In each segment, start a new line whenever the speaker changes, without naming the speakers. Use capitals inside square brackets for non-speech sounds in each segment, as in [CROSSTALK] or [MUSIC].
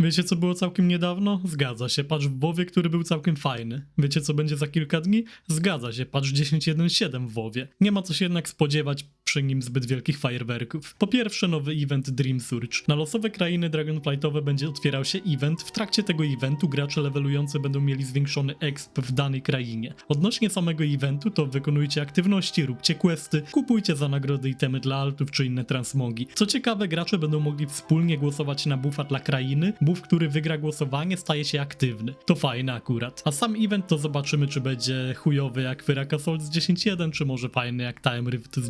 Wiecie co było całkiem niedawno? Zgadza się, patch w WoWie, który był całkiem fajny. Wiecie co będzie za kilka dni? Zgadza się, patch 10.1.7 w WoWie. Nie ma co się jednak spodziewać przy nim zbyt wielkich fajerwerków. Po pierwsze nowy event Dream Surge. Na losowe krainy Dragonflightowe będzie otwierał się event. W trakcie tego eventu gracze levelujący będą mieli zwiększony exp w danej krainie. Odnośnie samego eventu to wykonujcie aktywności, róbcie questy, kupujcie za nagrody itemy dla altów czy inne transmogi. Co ciekawe, gracze będą mogli wspólnie głosować na buffa dla krainy. Buff, który wygra głosowanie staje się aktywny. To fajne akurat. A sam event to zobaczymy czy będzie chujowy jak Fyraka Soul z 10.1 czy może fajny jak Time Rift z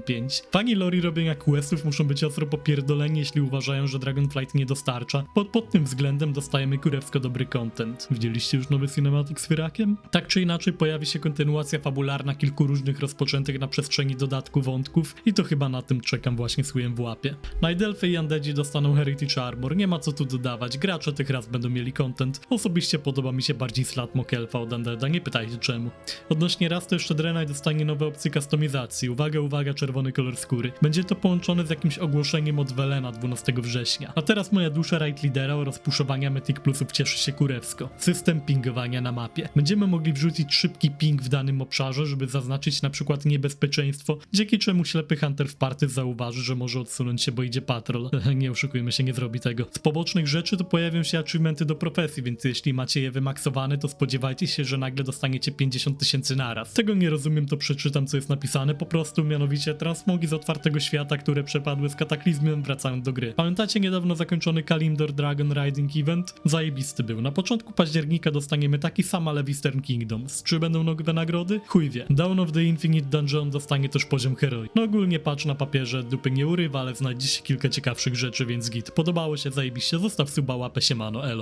10.1.5. Fani lori robienia questów muszą być ostro popierdoleni jeśli uważają, że Dragonflight nie dostarcza. Pod, pod tym względem dostajemy kurewsko dobry content. Widzieliście już nowy cinematic z Fyrakiem? Tak czy inaczej pojawi się kontynuacja fabularna kilku różnych rozpoczętych na przestrzeni dodatku wątków i to chyba na tym czekam właśnie słyjem w łapie. Night Elfy i Undeadzi dostaną Heritage Armor, nie ma co tu dodawać, gracze tych raz będą mieli content. Osobiście podoba mi się bardziej Slatmok Elfa od Undeada, nie pytajcie czemu. Odnośnie raz to jeszcze Draenei dostanie nowe opcje customizacji. Uwaga, uwaga, czerwony kolor skóry. Będzie to połączone z jakimś ogłoszeniem od Velena 12 września. A teraz moja dusza Raid Leadera oraz puszowania Mythic Plusów cieszy się kurewsko. System pingowania na mapie. Będziemy mogli wrzucić szybki ping w danym obszarze, żeby zaznaczyć na przykład niebezpieczeństwo, dzięki czemu ślepy Hunter w party zauważy, że może odsunąć się, bo idzie patrol. [LAUGHS] nie oszukujmy się, nie zrobi tego. Z pobocznych rzeczy to pojawią się achievementy do profesji, więc jeśli macie je wymaksowane, to spodziewajcie się, że nagle dostaniecie 50 tysięcy naraz. Tego nie rozumiem, to przeczytam, co jest napisane. Po prostu, mianowicie transmogi z otwartego świata, które przepadły z kataklizmem, wracają do gry. Pamiętacie niedawno zakończony Kalimdor Dragon Riding Event? Zajebisty był. Na początku października dostaniemy taki sam, ale w Eastern Kingdoms. Czy będą nowe nagrody? Chuj wie. Dawn of the Infinite Dungeon dostanie też poziom heroi. No ogólnie patrz na papierze, dupy nie urywa, ale znajdzie się kilka ciekawszych rzeczy, więc git. Podobało się, zajebiście, zostaw suba, łapę się mano, elo.